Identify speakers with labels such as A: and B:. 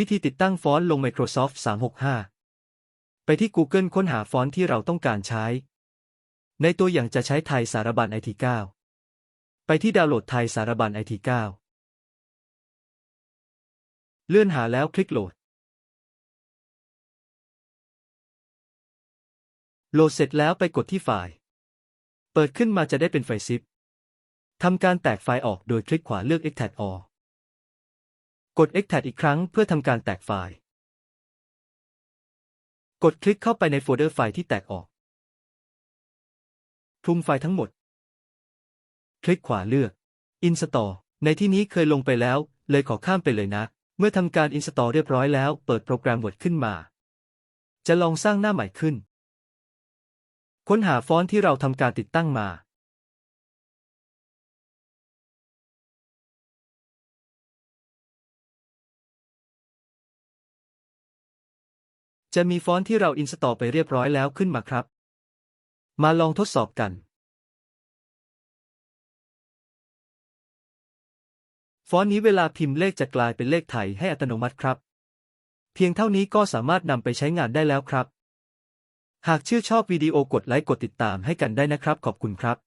A: วิธีติดตั้งฟอนต์ลง Microsoft 365 ไปที่ Google ค้นหาฟอนต์ที่เราต้องการใช้ ในตัวอย่างจะใช้ไทยสารบัญ IT9 ไปที่ดาวน์โหลดไทยสารบัญ IT9 เลื่อนหาแล้วคลิกโหลด โหลดเสร็จแล้วไปกดที่ไฟล์ เปิดขึ้นมาจะได้เป็นไฟล์ซิปทำการแตกไฟล์ออกโดยคลิกขวาเลือก Extract All กด Extract อีกครั้งเพื่อทำการแตกไฟล์ กดคลิกเข้าไปในโฟลเดอร์ไฟล์ที่แตกออก คลุมไฟล์ทั้งหมด คลิกขวาเลือก Install ในที่นี้เคยลงไปแล้ว เลยขอข้ามไปเลยนะ เมื่อทำการ Install เรียบร้อยแล้ว เปิดโปรแกรม Word ขึ้นมา จะลองสร้างหน้าใหม่ขึ้น ค้นหาฟอนต์ที่เราทำการติดตั้งมา จะมีฟอนต์ที่เราอินสตอลไปเรียบร้อยแล้วขึ้นมาครับ มาลองทดสอบกัน ฟอนต์นี้เวลาพิมพ์เลขจะกลายเป็นเลขไทยให้อัตโนมัติครับ เพียงเท่านี้ก็สามารถนำไปใช้งานได้แล้วครับ หากชื่นชอบวิดีโอกดไลค์กดติดตามให้กันได้นะครับ ขอบคุณครับ